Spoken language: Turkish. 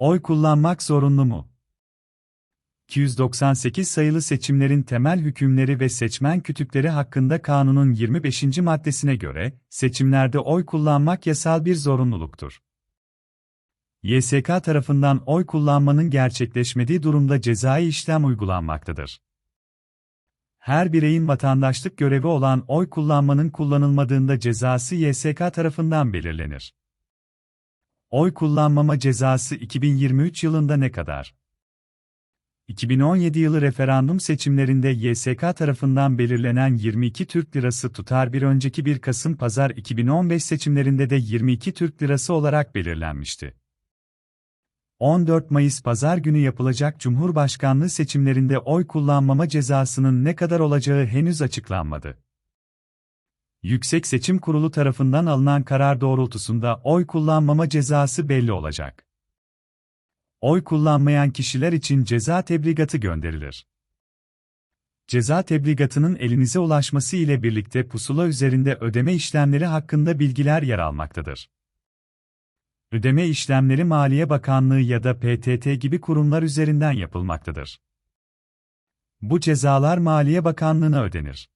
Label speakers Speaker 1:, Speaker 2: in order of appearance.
Speaker 1: Oy kullanmak zorunlu mu? 298 sayılı seçimlerin temel hükümleri ve seçmen kütükleri hakkında kanunun 25. maddesine göre, seçimlerde oy kullanmak yasal bir zorunluluktur. YSK tarafından oy kullanmanın gerçekleşmediği durumda cezai işlem uygulanmaktadır. Her bireyin vatandaşlık görevi olan oy kullanmanın kullanılmadığında cezası YSK tarafından belirlenir. Oy kullanmama cezası 2023 yılında ne kadar? 2017 yılı referandum seçimlerinde YSK tarafından belirlenen 22 Türk Lirası tutar bir önceki 1 Kasım Pazar 2015 seçimlerinde de 22 Türk Lirası olarak belirlenmişti. 14 Mayıs Pazar günü yapılacak Cumhurbaşkanlığı seçimlerinde oy kullanmama cezasının ne kadar olacağı henüz açıklanmadı. Yüksek Seçim Kurulu tarafından alınan karar doğrultusunda oy kullanmama cezası belli olacak. Oy kullanmayan kişiler için ceza tebligatı gönderilir. Ceza tebligatının elinize ulaşması ile birlikte pusula üzerinde ödeme işlemleri hakkında bilgiler yer almaktadır. Ödeme işlemleri Maliye Bakanlığı ya da PTT gibi kurumlar üzerinden yapılmaktadır. Bu cezalar Maliye Bakanlığı'na ödenir.